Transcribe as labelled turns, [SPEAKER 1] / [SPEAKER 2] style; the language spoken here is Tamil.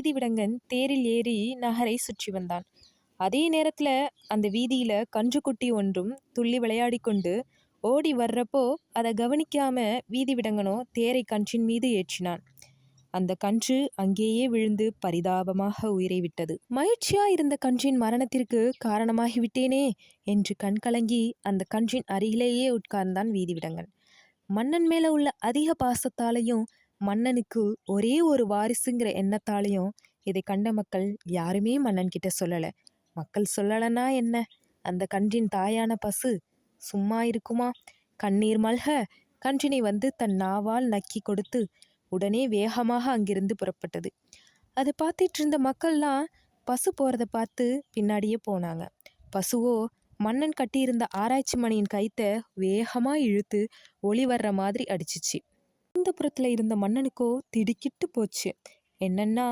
[SPEAKER 1] வீதிவிடங்கன் தேரில் ஏறி நகரை சுற்றி வந்தான். அதே நேரத்துல அந்த வீதியில கன்றுக்குட்டி ஒன்றும் துள்ளி விளையாடி கொண்டு ஓடி வர்றப்போ அதை கவனிக்காம வீதிவிடங்கனோ தேரை கன்றின் மீது ஏற்றினான். அந்த கன்று அங்கேயே விழுந்து பரிதாபமாக உயிரை விட்டது. மகிழ்ச்சியா இருந்த கன்றின் மரணத்திற்கு காரணமாகிவிட்டேனே என்று கண்கலங்கி அந்த கன்றின் அருகிலேயே உட்கார்ந்தான் வீதிவிடங்கன். மன்னன் மேல உள்ள அதிக பாசத்தாலையும் மன்னனுக்கு ஒரே ஒரு வாரிசுங்கிற எண்ணத்தாலையும் இதை கண்ட மக்கள் யாருமே மன்னன் கிட்ட சொல்லலை மக்கள் சொல்லலைன்னா என்ன அந்த கன்றின் தாயான பசு சும்மா இருக்குமா கண்ணீர் மல்க கன்றினை வந்து தன் நாவால் நக்கி கொடுத்து உடனே வேகமாக அங்கிருந்து புறப்பட்டது. அதை பார்த்துட்டு இருந்த மக்கள்லாம் பசு போகிறத பார்த்து பின்னாடியே போனாங்க. பசுவோ மன்னன் கட்டியிருந்த ஆராய்ச்சி மணியின் கைத்தை வேகமாக இழுத்து ஒளி வர்ற மாதிரி அடிச்சுச்சு. இந்த இருந்த மன்னனுக்கோ திடுக்கிட்டு போச்சு. என்னன்னா